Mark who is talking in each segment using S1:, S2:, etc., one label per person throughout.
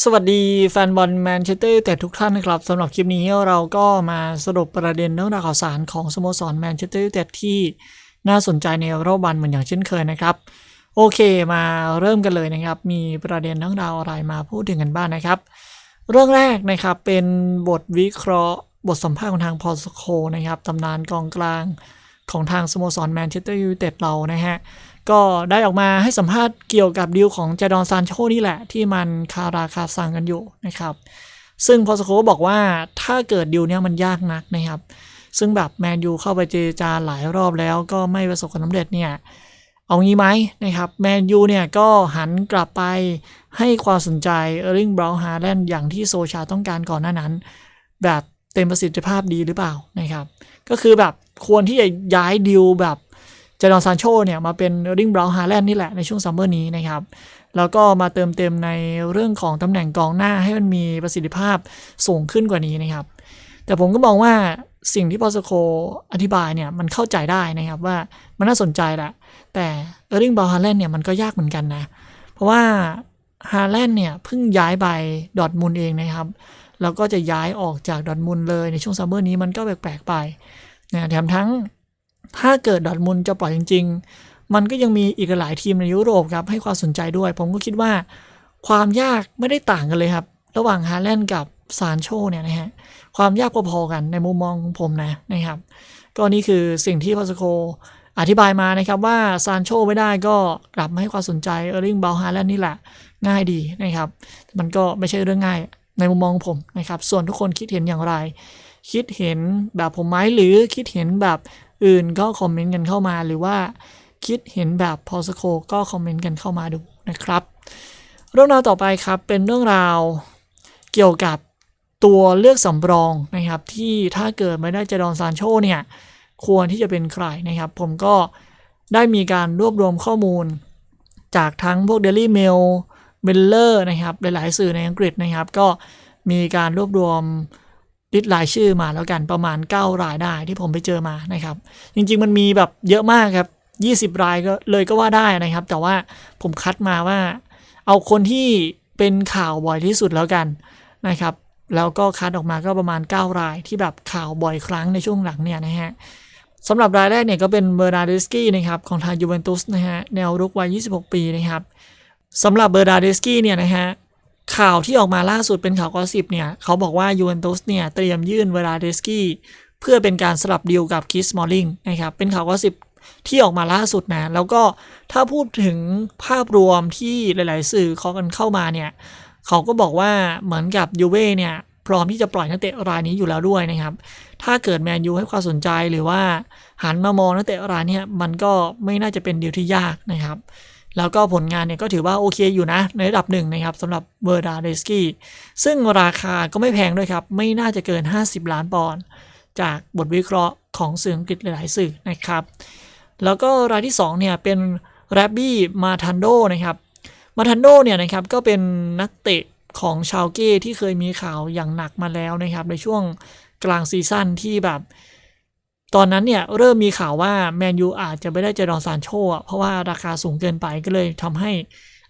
S1: สวัสดีแฟนบอลแมนเชสเตอร์แต่ทุกท่านนะครับสำหรับคลิปนี้เราก็มาสรุปประเด็นเรื่องราวข่าวสารของสโมสรแมนเชสเตอร์แต่ที่น่าสนใจในรอบวันเหมือนอย่างเช่นเคยนะครับ โอเคมาเริ่มกันเลยนะครับ มีประเด็นเรื่องราวอะไรมาพูดถึงกันบ้างนะครับ เรื่องแรกนะครับเป็นบทวิเคราะห์ บทสัมภาษณ์ของทางพอสโคนะครับตำนานกองกลางของทางสโมสรแมนเชสเตอร์ยูไนเต็ดเรานะฮะ ก็ได้ออกมาให้สัมภาษณ์เกี่ยวกับดีลของเจดอนซานโชนี่แหละ ที่มันคาราคาซังกันอยู่นะครับ ซึ่งพอสโคบอกว่าถ้าเกิดดีลเนี้ยมันยากนักนะครับ ซึ่งแบบแมนยูเข้าไปเจรจาหลายรอบแล้วก็ไม่ประสบความสำเร็จเนี่ยเอางี้ไหมนะครับแมนยูเนี่ยก็หันกลับไปให้ความสนใจเออร์ลิงบราวน์ฮาแลนด์อย่างที่โซชาต้องการก่อนหน้านั้น แบบเต็มประสิทธิภาพดีหรือเปล่านะครับ ก็คือแบบควรที่จะย้ายดิวแบบ จดอนซานโชเนี่ยมาเป็นเออร์ลิงบราวน์ฮาแลนด์นี่แหละในช่วงซัมเมอร์นี้นะครับ แล้วก็มาเติมเต็มในเรื่องของตำแหน่งกองหน้าให้มันมีประสิทธิภาพสูงขึ้นกว่านี้นะครับ แต่ผมก็มองว่าสิ่งที่พอสโคอธิบายเนี่ยมันเข้าใจได้นะครับว่ามันน่าสนใจแหละ แต่เออร์ลิงบราวน์ฮาแลนด์เนี่ยมันก็ยากเหมือนกันนะ เพราะว่าฮาแลนด์เนี่ยเพิ่งย้ายไปดอทมุนด์เองนะครับ แล้วก็จะย้ายออกจากดอทมุนด์เลยในช่วงซัมเมอร์นี้มันก็แปลกๆไปนะแถมทั้ง ถ้าเกิดดอทมุนจะปล่อยจริง ๆ มันก็ยังมีอีกหลายทีมในยุโรปครับให้ความสนใจด้วย ผมก็คิดว่าความยากไม่ได้ต่างกันเลยครับ ระหว่างฮาแลนด์กับซานโชเนี่ยนะฮะความยากพอๆกันในมุมมองของผมนะนะครับ ก็นี่คือสิ่งที่พอสโคอธิบายมานะครับว่าซานโชไม่ได้ก็กลับมาให้ความสนใจเออร์ลิงเบลฮาแลนด์นี่แหละง่ายดีนะครับ มันก็ไม่ใช่เรื่องง่ายในมุมมองผมนะครับ ส่วนทุกคนคิดเห็นอย่างไร คิดเห็นแบบผมไหมหรือคิดเห็นแบบ อื่นก็คอมเมนต์กันเข้ามาหรือว่าคิดเห็นแบบพอสโคก็คอมเมนต์กันเข้ามาดูนะครับ เรื่องราวต่อไปครับเป็นเรื่องราวเกี่ยวกับตัวเลือกสำรองนะครับ ที่ถ้าเกิดไม่ได้เจดอนซานโชเนี่ยควรที่จะเป็นใครนะครับ ผมก็ได้มีการรวบรวมข้อมูล จากทั้งพวก Daily Mail เบลเลอร์นะครับหลายๆสื่อในอังกฤษนะครับ ก็มีการรวบรวม ลิสต์รายชื่อมาแล้วกันประมาณ 9 รายได้ที่ผมไปเจอมานะครับ จริง ๆ มันมีแบบเยอะมากครับ 20 รายก็เลยก็ว่าได้นะครับ แต่ว่าผมคัดมาว่า เอาคนที่เป็นข่าวบ่อยที่สุดแล้วกันนะครับ แล้วก็คัดออกมาก็ประมาณ 9 รายที่แบบข่าวบ่อยครั้งในช่วงหลังเนี่ยนะฮะสำหรับรายแรกเนี่ยก็เป็นเบอร์นาเดสกี้นะครับของทางยูเวนตุสนะฮะแนวรุกวัย 26 ปีนะครับสำหรับเบอร์นาเดสกี้เนี่ยนะฮะ ข่าวที่ออกมาล่าสุดเป็นข่าวกอสิบเนี่ย เขาบอกว่ายูเวนตุสเนี่ยเตรียมยื่นเบอร์นาเดสกี้เพื่อเป็นการสลับดีลกับคิสมอลลิงนะครับ เป็นข่าวกอสิบที่ออกมาล่าสุดนะ แล้วก็ถ้าพูดถึงภาพรวมที่หลาย ๆ สื่อเขากันเข้ามาเนี่ย เขาก็บอกว่าเหมือนกับยูเว่เนี่ยพร้อมที่จะปล่อยนักเตะรายนี้อยู่แล้วด้วยนะครับ ถ้าเกิดแมนยูให้ความสนใจหรือว่าหันมามองนักเตะรายนี่ยมันก็ไม่น่าจะเป็นดีลที่ยากนะครับ แล้วก็ผลงานเนี่ยก็ถือว่าโอเคอยู่นะ ในระดับหนึ่งนะครับสำหรับเบอร์ดาเดสกี้ซึ่งราคาก็ไม่แพงด้วยครับ ไม่น่าจะเกิน 50 ล้านปอนด์จากบทวิเคราะห์ของสื่ออังกฤษหลายๆสื่อนะครับ แล้วก็รายที่2เนี่ยเป็นแรบบี้มาทันโดนะครับมาทันโดเนี่ยนะครับก็เป็นนักเตะของชาวเก้ที่เคยมีข่าวอย่างหนักมาแล้วนะครับ ในช่วงกลางซีซั่นที่แบบ ตอนนั้นเนี่ยเริ่มมีข่าวว่าแมนยูอาจจะไม่ได้เจดอนซานโชเพราะว่าราคาสูงเกินไปก็เลยทำให้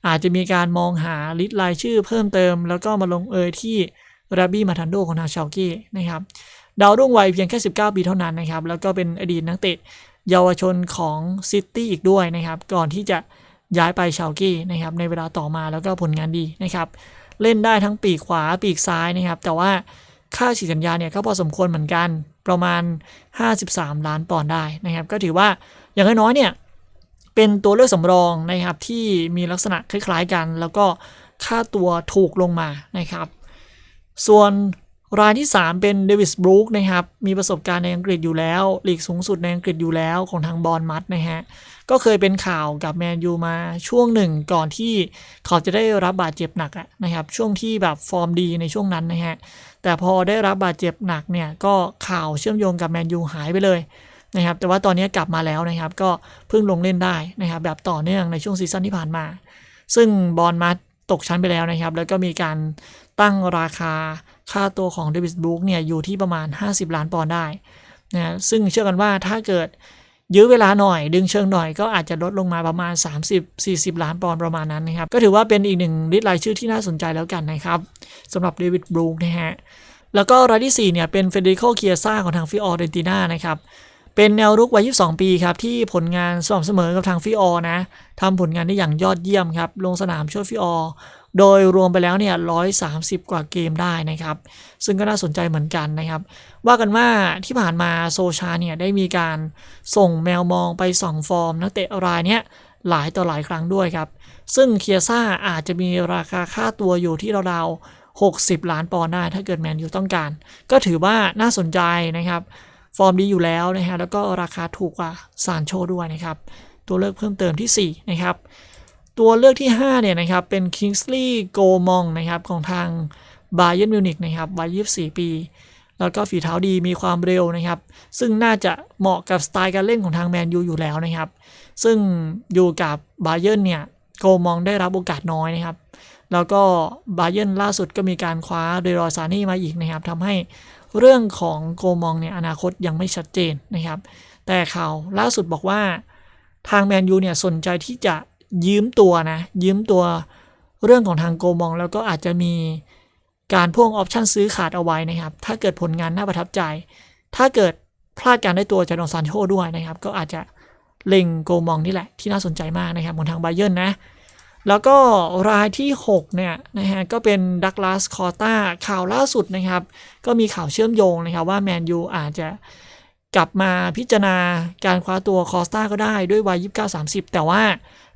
S1: อาจจะมีการมองหาลิสต์รายชื่อเพิ่มเติม แล้วก็มาลงเอยที่ราบี้มาทันโดของทางชาวเก้นะครับดาวรุ่งวัยเพียงแค่ 19 ปีเท่านั้นนะครับ แล้วก็เป็นอดีตนักเตะเยาวชนของซิตี้อีกด้วยนะครับ ก่อนที่จะย้ายไปชาวเก้นะครับในเวลาต่อมาแล้วก็ผลงานดีนะครับ เล่นได้ทั้งปีกขวาปีกซ้ายนะครับ แต่ว่า ค่าฉีดสัญญาเนี่ยก็พอสมควรเหมือนกันประมาณ 53 ล้านปอนด์ได้นะครับ ก็ถือว่าอย่างน้อยๆเนี่ยเป็นตัวเลือกสำรองนะครับที่มีลักษณะคล้ายๆกัน แล้วก็ค่าตัวถูกลงมานะครับ ส่วน รายที่ 3 เป็นเดวิสบรูคนะครับ มีประสบการณ์ในอังกฤษอยู่แล้วลีกสูงสุดในอังกฤษอยู่แล้วของทางบอลมัดนะฮะ ก็เคยเป็นข่าวกับแมนยูมาช่วงหนึ่งก่อนที่เขาจะได้รับบาดเจ็บหนักนะครับ ช่วงที่แบบฟอร์มดีในช่วงนั้นนะฮะ แต่พอได้รับบาดเจ็บหนักเนี่ย ก็ข่าวเชื่อมโยงกับแมนยูหายไปเลยนะครับ แต่ว่าตอนนี้กลับมาแล้วนะครับ ก็เพิ่งลงเล่นได้นะครับแบบต่อเนื่องในช่วงซีซั่นที่ผ่านมา ซึ่งบอลมัดตกชั้นไปแล้วนะครับ แล้วก็มีการตั้งราคา ค่าตัวของเดวิสบรูคเนี่ยอยู่ที่ประมาณ 50 ล้านปอนด์ได้นะซึ่งเชื่อกันว่าถ้าเกิดยื้อเวลาหน่อย ดึงเชิงหน่อยก็อาจจะลดลงมาประมาณ 30-40 ล้านปอนด์ประมาณนั้นนะครับ ก็ถือว่าเป็นอีกหนึ่งลิสต์รายชื่อที่น่าสนใจแล้วกันนะครับสำหรับเดวิดบรูคนะฮะแล้วก็รายที่ 4 เนี่ย เป็นเฟเดริโกเคียซ่าของทางฟิออเรนติน่านะครับ เป็นแนวรุกวัย 22 ปีครับ ที่ผลงานสม่ำเสมอกับทางฟิออนะทำผลงานได้อย่างยอดเยี่ยมครับ ลงสนามช่วยฟิออ โดยรวมไปแล้วเนี่ย130กว่าเกมได้นะครับ ซึ่งก็น่าสนใจเหมือนกันนะครับ ว่ากันว่าที่ผ่านมาโซชาเนี่ยได้มีการส่งแมวมองไปส่องฟอร์มนักเตะรายเนี้ยหลายต่อหลายครั้งด้วยครับ ซึ่งเคียซ่าอาจจะมีราคาค่าตัวอยู่ที่ราวๆ60 ล้านปอนด์ได้ถ้าเกิดแมนยูต้องการ ก็ถือว่าน่าสนใจนะครับ ฟอร์มดีอยู่แล้วนะฮะแล้วก็ราคาถูกกว่าซานโชด้วยนะครับ ตัวเลือกเพิ่มเติมที่ 4 นะครับ ตัวเลือกที่ 5 เนี่ยนะครับ เป็น Kingsley g o m o n g นะครับ ของทาง Bayern Munich นะครับวัย24 ปี แล้วก็ฝีเท้าดีมีความเร็วนะครับ ซึ่งน่าจะเหมาะกับสไตล์การเล่นของทางแมนยูอยู่แล้วนะครับ ซึ่งอยู่กับบาเยิร์นเนี่ยโกมองได้รับโอกาสน้อยนะครับ แล้วก็บาเยิร์นล่าสุดก็มีการคว้าเดรอซานี่มาอีกนะครับทำให้เรื่องของโกมองเนี่ยอนาคตยังไม่ชัดเจนนะครับ แต่ข่าวล่าสุดบอกว่าทางแมนยูเนี่ยสนใจที่จะ ยืมตัวนะ ยืมตัวเรื่องของทางโกมอง แล้วก็อาจจะมีการพ่วงออปชั่นซื้อขาดเอาไว้นะครับ ถ้าเกิดผลงานน่าประทับใจ ถ้าเกิดพลาดการได้ตัวจาดอนซานโชด้วยนะครับ ก็อาจจะเล็งโกมองนี่แหละที่น่าสนใจมากนะครับของทางไบเยร์นนะ แล้วก็รายที่ 6 เนี่ยนะฮะก็เป็นดักลาสคอตาข่าวล่าสุดนะครับ ก็มีข่าวเชื่อมโยงนะครับว่าแมนยูอาจจะ กลับมาพิจารณาการคว้าตัวคอสตาก็ได้ด้วยวัย 29-30 แต่ว่า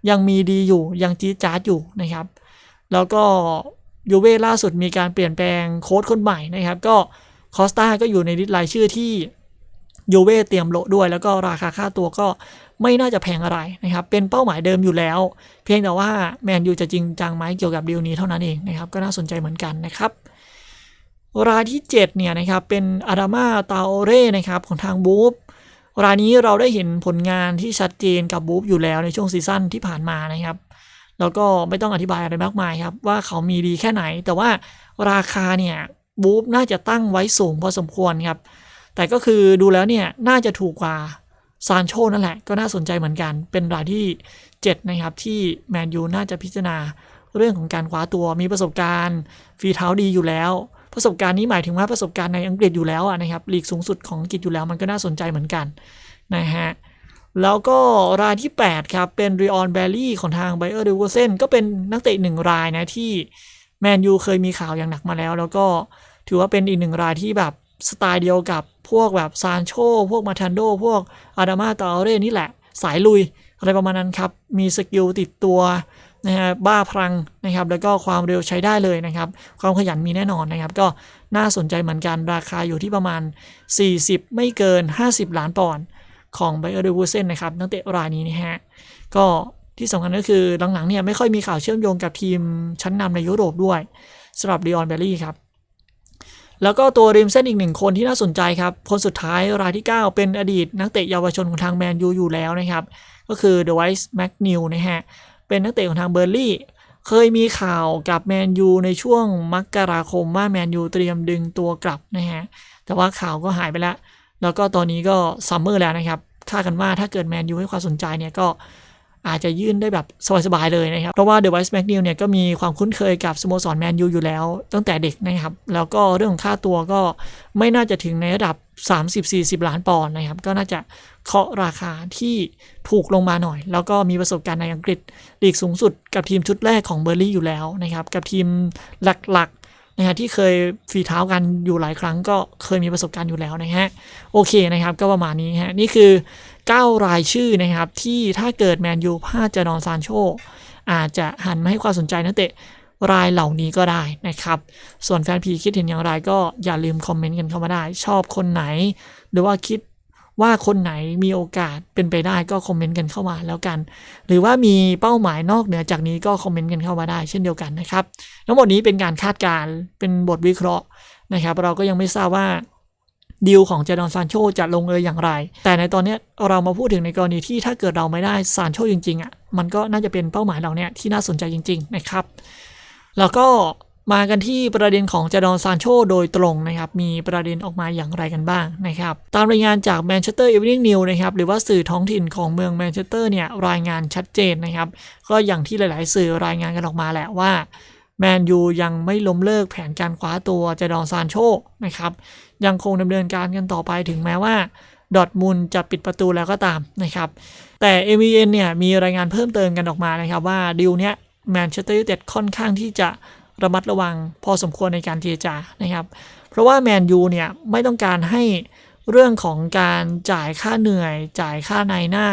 S1: ยังมีดีอยู่ยังจี๊ดจ๊าดอยู่นะครับ แล้วก็ยูเว่ล่าสุดมีการเปลี่ยนแปลงโค้ชคนใหม่นะครับ ก็คอสตาก็อยู่ในลิสต์รายชื่อที่ยูเว่เตรียมโลด้วยแล้วก็ราคาค่าตัวก็ไม่น่าจะแพงอะไรนะครับ เป็นเป้าหมายเดิมอยู่แล้ว เพียงแต่ว่าแมนยูจะจริงจังไหมเกี่ยวกับดีลนี้เท่านั้นเองนะครับ ก็น่าสนใจเหมือนกันนะครับ รายที่ 7 เนี่ยนะครับ เป็นอาดามาตาโอเร่นะครับของทางบูฟรายนี้เราได้เห็นผลงานที่ชัดเจนกับบูฟอยู่แล้วในช่วงซีซั่นที่ผ่านมานะครับ แล้วก็ไม่ต้องอธิบายอะไรมากมายครับ ว่าเขามีดีแค่ไหน แต่ว่าราคาเนี่ยบูฟน่าจะตั้งไว้สูงพอสมควรครับ แต่ก็คือดูแล้วเนี่ยน่าจะถูกกว่าซานโชนั่นแหละ ก็น่าสนใจเหมือนกัน เป็นรายที่ 7 นะครับ ที่แมนยูน่าจะพิจารณาเรื่องของการคว้าตัวมีประสบการณ์ฝีเท้าดีอยู่แล้ว ประสบการณ์นี้หมายถึงว่าประสบการณ์ในอังกฤษอยู่แล้วนะครับลีกสูงสุดของอังกฤษอยู่แล้วมันก็น่าสนใจเหมือนกันนะฮะแล้วก็รายที่ 8 ครับ เป็นริออนแบลลี่ของทางไบเออร์เดวเซนก็เป็นนักเตะหนึ่งรายนะที่แมนยูเคยมีข่าวอย่างหนักมาแล้ว แล้วก็ถือว่าเป็นอีกหนึ่งรายที่แบบสไตล์เดียวกับพวกแบบซานโชพวกมาทันโด พวกอาดามาตาเรนี่แหละ สายลุย อะไรประมาณนั้นครับ มีสกิลติดตัว นะฮะบ้าพลังนะครับแล้วก็ความเร็วใช้ได้เลยนะครับความขยันมีแน่นอนนะครับก็น่าสนใจเหมือนกันราคาอยู่ที่ประมาณ 40 ไม่เกิน 50 ล้านปอนด์ของไบเออร์เดวูเซนนะครับนักเตะรายนี้นะฮะก็ที่สำคัญก็คือหลังๆเนี่ยไม่ค่อยมีข่าวเชื่อมโยงกับทีมชั้นนำในยุโรปด้วยสำหรับลีออนเบลลี่ครับแล้วก็ตัวริมเส้นอีกหนึ่งคนที่น่าสนใจครับ คนสุดท้ายรายที่ 9 เป็นอดีตนักเตะเยาวชนของทางแมนยูอยู่แล้วนะครับ ก็คือเดอะไวส์แม็กนิวนะฮะ เป็นนักเตะของทางเบอร์ลี่ เคยมีข่าวกับแมนยูในช่วงมกราคมว่าแมนยูเตรียมดึงตัวกลับนะฮะ แต่ว่าข่าวก็หายไปแล้ว แล้วก็ตอนนี้ก็ซัมเมอร์แล้วนะครับ คาดกันว่าถ้าเกิดแมนยูให้ความสนใจเนี่ยก็ อาจจะยื่นได้แบบสบายๆเลยนะครับ เพราะว่าเดอะไวส์แมกนิวเนี่ยก็มีความคุ้นเคยกับสโมสรแมนยูอยู่แล้ว ตั้งแต่เด็กนะครับ แล้วก็เรื่องของค่าตัวก็ไม่น่าจะถึงในระดับ 30-40 ล้านปอนด์นะครับ ก็น่าจะเคาะราคาที่ถูกลงมาหน่อย แล้วก็มีประสบการณ์ในอังกฤษลีกสูงสุดกับทีมชุดแรกของเบอร์ลี่อยู่แล้วนะครับ กับทีมหลัก นะฮะที่เคยฝีเท้ากันอยู่หลายครั้งก็เคยมีประสบการณ์อยู่แล้วนะฮะโอเคนะครับก็ประมาณนี้ฮะนี่คือ 9 รายชื่อนะครับที่ถ้าเกิดแมนยูพลาดจะนอนซานโชอาจจะหันมาให้ความสนใจนักเตะรายเหล่านี้ก็ได้นะครับ ส่วนแฟนพีคิดเห็นอย่างไรก็อย่าลืมคอมเมนต์กันเข้ามาได้ ชอบคนไหน หรือว่าคิด ว่าคนไหนมีโอกาสเป็นไปได้ก็คอมเมนต์กันเข้ามาแล้วกัน หรือว่ามีเป้าหมายนอกเหนือจากนี้ก็คอมเมนต์กันเข้ามาได้เช่นเดียวกันนะครับ ทั้งหมดนี้เป็นการคาดการณ์เป็นบทวิเคราะห์นะครับ เราก็ยังไม่ทราบว่าดีลของเจดอนซานโชจะลงเอยอย่างไร แต่ในตอนนี้เรามาพูดถึงในกรณีที่ถ้าเกิดเราไม่ได้ซานโชจริงๆอะ มันก็น่าจะเป็นเป้าหมายเราเนี่ยที่น่าสนใจจริง ๆ นะครับ แล้วก็ มากันที่ประเด็นของจาดอนซานโชโดยตรงนะครับ มีประเด็นออกมาอย่างไรกันบ้างนะครับ ตามรายงานจากแมนเชสเตอร์ e อ e วนิ n งนิวนะครับ หรือว่าสื่อท้องถิ่นของเมืองแมนเชสเตอร์เนี่ยรายงานชัดเจนนะครับ ก็อย่างที่หลาย ๆ สื่อรายงานกันออกมาแหละว่าแมนยูยังไม่ล้มเลิกแผนการคว้าตัวจาดอนซานโชนะครับ ยังคงดำเนินการกันต่อไปถึงแม้ว่าดอทมุนจะปิดประตูแล้วก็ตามนะครับ แต่ m อ n เนี่ยมีรายงานเพิ่มเติมกันออกมานะครับว่าดีลเนี้ยแมนเชสเตอร์ยูไนเต็ดค่อนข้างที่จะ ระมัดระวังพอสมควรในการเจรจานะครับ เพราะว่าแมนยูเนี่ยไม่ต้องการให้เรื่องของการจ่ายค่าเหนื่อย จ่ายค่าในหน้า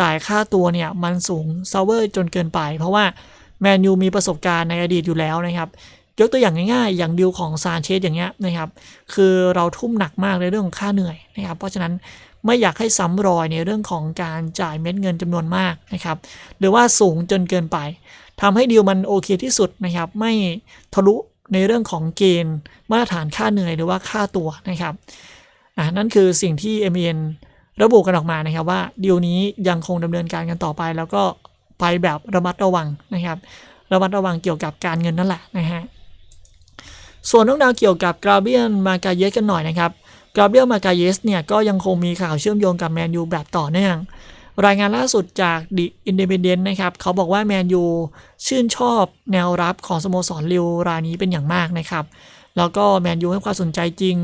S1: จ่ายค่าตัวเนี่ยมันสูงซาเวอร์จนเกินไป เพราะว่าแมนยูมีประสบการณ์ในอดีตอยู่แล้วนะครับ ยกตัวอย่างง่ายๆ อย่างดิวของซานเชสอย่างเงี้ยนะครับ คือเราทุ่มหนักมากในเรื่องของค่าเหนื่อยนะครับ เพราะฉะนั้นไม่อยากให้ซ้ำรอยในเรื่องของการจ่ายเม็ดเงินจำนวนมากนะครับ หรือว่าสูงจนเกินไปทำให้ดีลมันโอเคที่สุดนะครับ ไม่ทะลุในเรื่องของเกณฑ์มาตรฐานค่าเหนื่อยหรือว่าค่าตัวนะครับอ่านั่นคือสิ่งที่ m อ n ระบุกันออกมานะครับว่าดีลนี้ยังคงดำเนินการกันต่อไป แล้วก็ไปแบบระมัดระวังนะครับ ระมัดระวังเกี่ยวกับการเงินนั่นแหละนะฮะ ส่วนเรื่องราวเกี่ยวกับกราเบียนมากาเยสกันหน่อยนะครับกราเบียลมากาเยสเนี่ยก็ยังคงมีข่าวเชื่อมโยงกับแมนยูแบบต่อเนื่องรายงานล่าสุดจากดิอินเด e เดนต์นะครับเขาบอกว่าแมนยูชื่นชอบแนวรับของสโมสรลิวรายนี้เป็นอย่างมากนะครับ แล้วก็แมนยูให้ความสนใจจริง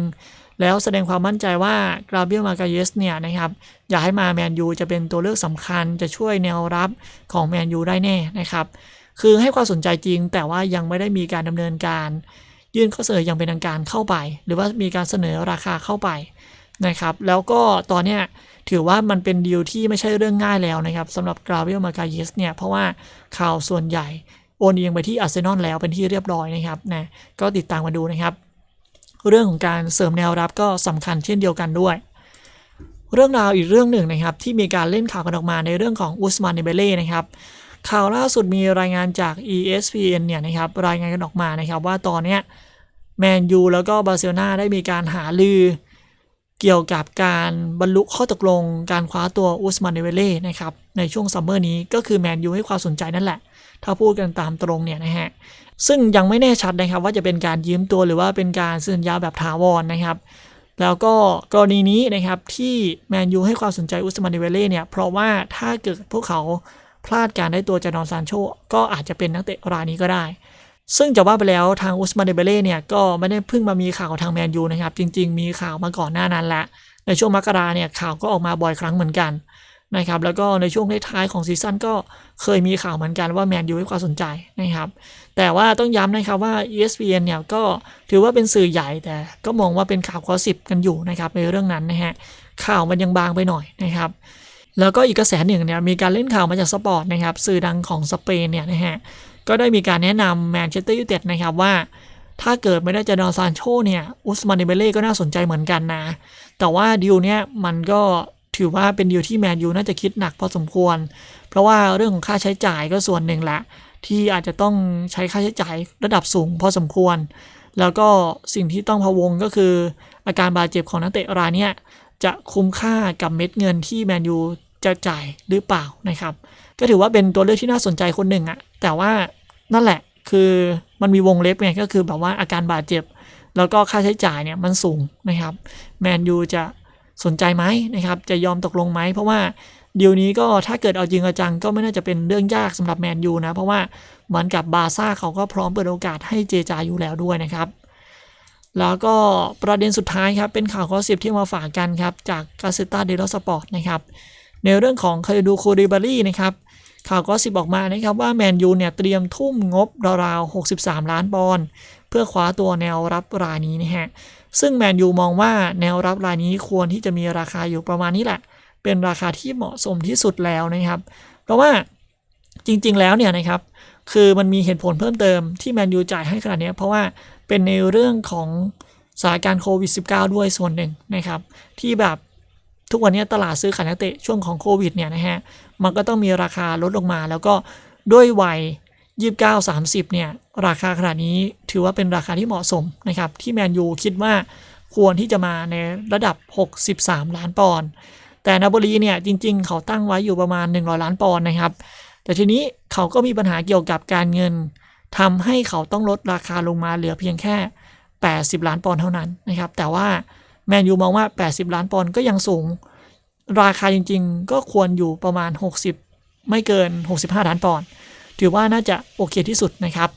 S1: แล้วแสดงความมั่นใจว่ากราเบียลมากาเยสเนี่ยนะครับอยากให้มาแมนยูจะเป็นตัวเลือกสำคัญจะช่วยแนวรับของแมนยูได้แน่นะครับ คือให้ความสนใจจริงแต่ว่ายังไม่ได้มีการดำเนินการ ยื่นข้อเสนออย่างเป็นทางการเข้าไป หรือว่ามีการเสนอราคาเข้าไปนะครับ แล้วก็ตอนเนี้ยถือว่ามันเป็นดีลที่ไม่ใช่เรื่องง่ายแล้วนะครับสำหรับกราเวลมาการเยสเนี่ยเพราะว่าข่าวส่วนใหญ่โอนเอียงไปที่อาร์เซนอลแล้วเป็นที่เรียบร้อยนะครับนะก็ติดตามมาดูนะครับ เรื่องของการเสริมแนวรับก็สำคัญเช่นเดียวกันด้วย เรื่องราวอีกเรื่องหนึ่งนะครับที่มีการเล่นข่าวกันออกมาในเรื่องของอุสมานเนเบเล่นะครับ ข่าวล่าสุดมีรายงานจาก ESPN เนี่ยนะครับรายงานกันออกมานะครับว่าตอนเนี้ยแมนยูแล้วก็บาร์เซโลนาได้มีการหาลือ เกี่ยวกับการบรรลุข้อตกลง การคว้าตัวอุสมานเนเวเล่นะครับในช่วงซัมเมอร์นี้ก็คือแมนยูให้ความสนใจนั่นแหละ ถ้าพูดกันตามตรงเนี่ยนะฮะซึ่งยังไม่แน่ชัดนะครับว่าจะเป็นการยืมตัวหรือว่าเป็นการสัญญาแบบถาวรนะครับ แล้วก็กรณีนี้นะครับที่แมนยูให้ความสนใจอุสมานเนเวเล่เนี่ยเพราะว่าถ้าเกิดพวกเขา พลาดการได้ตัวจานอนซานโชก็อาจจะเป็นนักเตะรายนี้ก็ได้ ซึ่งจะว่าไปแล้วทางอุสมานเดเบเล่เนี่ยก็ไม่ได้เพิ่งมามีข่าวทางแมนยูนะครับ จริง ๆ มีข่าวมาก่อนหน้านั้นละ ในช่วงมกราเนี่ยข่าวก็ออกมาบ่อยครั้งเหมือนกันนะครับแล้วก็ในช่วงท้ายของซีซั่นก็เคยมีข่าวเหมือนกันว่าแมนยูให้ความสนใจนะครับแต่ว่าต้องย้ำนะครับว่า ESPN เนี่ยก็ถือว่าเป็นสื่อใหญ่แต่ก็มองว่าเป็นข่าวคอสิบกันอยู่นะครับในเรื่องนั้นนะฮะข่าวมันยังบางไปหน่อยนะครับ แล้วก็อีกกระแสหนึ่งเนี่ยมีการเล่นข่าวมาจากสปอร์ตนะครับสื่อดังของสเปนเนี่ยนะฮะก็ได้มีการแนะนำแมนเชสเตอร์ยูไนเต็ดนะครับว่า ถ้าเกิดไม่ได้จะดอนซานโชเนี่ยอุสมานเดเบเล่ก็น่าสนใจเหมือนกันนะ แต่ว่าดีลเนี่ยมันก็ถือว่าเป็นดีลที่แมนยูน่าจะคิดหนักพอสมควร เพราะว่าเรื่องของค่าใช้จ่ายก็ส่วนหนึ่งแหละ ที่อาจจะต้องใช้ค่าใช้จ่ายระดับสูงพอสมควร แล้วก็สิ่งที่ต้องพะวงก็คือ อาการบาดเจ็บของนักเตะรายเนี้ย จะคุ้มค่ากับเม็ดเงินที่แมนยูจะจ่ายหรือเปล่านะครับ ก็ถือว่าเป็นตัวเลือกที่น่าสนใจคนหนึ่งอะแต่ว่านั่นแหละคือมันมีวงเล็บไงก็คือแบบว่าอาการบาดเจ็บ แล้วก็ค่าใช้จ่ายเนี่ยมันสูงนะครับแมนยูจะสนใจไหมนะครับ จะยอมตกลงไหม เพราะว่าดีลนี้ก็ถ้าเกิดเอาจริงเอาจังก็ไม่น่าจะเป็นเรื่องยากสำหรับแมนยูนะ เพราะว่าเหมือนกับบาซ่าเขาก็พร้อมเปิดโอกาสให้เจจาอยู่แล้วด้วยนะครับ แล้วก็ประเด็นสุดท้ายครับ เป็นข่าวข้อสิบที่มาฝากกันครับ จากกาเซตาเดลสปอร์ตนะครับ ในเรื่องของคาดูคูริบารีนะครับ ข่าวก็สิบออกมานะครับว่าแมนยูเนี่ยเตรียมทุ่มงบราวๆ63 ล้านปอนด์เพื่อคว้าตัวแนวรับรายนี้นะฮะ ซึ่งแมนยูมองว่าแนวรับรายนี้ควรที่จะมีราคาอยู่ประมาณนี้แหละ เป็นราคาที่เหมาะสมที่สุดแล้วนะครับ เพราะว่าจริงๆแล้วเนี่ยนะครับ คือมันมีเหตุผลเพิ่มเติมที่แมนยูจ่ายให้ขนาดนี้เพราะว่า เป็นในเรื่องของสถานการณ์โควิด -19 ด้วยส่วนหนึ่งนะครับ ที่แบบทุกวันนี้ตลาดซื้อขายนักเตะช่วงของโควิดเนี่ยนะฮะมันก็ต้องมีราคาลดลงมา แล้วก็ด้วยวัย 29 30 เนี่ย ราคาขนาดนี้ถือว่าเป็นราคาที่เหมาะสมนะครับ ที่แมนยูคิดว่าควรที่จะมาในระดับ 63 ล้านปอนด์แต่นาโปลีเนี่ยจริงๆ เขาตั้งไว้อยู่ประมาณ 100 ล้านปอนด์นะครับ แต่ทีนี้เขาก็มีปัญหาเกี่ยวกับการเงิน ทำให้เขาต้องลดราคาลงมาเหลือเพียงแค่ 80 ล้านปอนด์เท่านั้นนะครับ แต่ว่าแมนยูมองว่า 80 ล้านปอนด์ก็ยังสูง ราคาจริง ๆ ก็ควรอยู่ประมาณ 60 ไม่เกิน 65 ล้านปอนด์ถือว่าน่าจะโอเคที่สุดนะครับ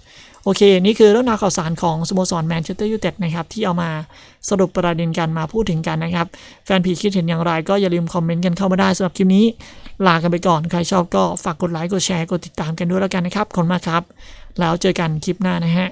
S1: โอเค นี่คือเรื่องราวข่าวสารของสโมสรแมนเชสเตอร์ยูไนเต็ดนะครับที่เอามาสรุปประเด็นกันมาพูดถึงกันนะครับ แฟนพีคิดเห็นอย่างไรก็อย่าลืมคอมเมนต์กันเข้ามาได้สำหรับคลิปนี้ ลากันไปก่อน ใครชอบก็ฝากกดไลค์กดแชร์กดติดตามกันด้วยแล้วกันนะครับขอบคุณมากครับ แล้วเจอกันคลิปหน้านะฮะ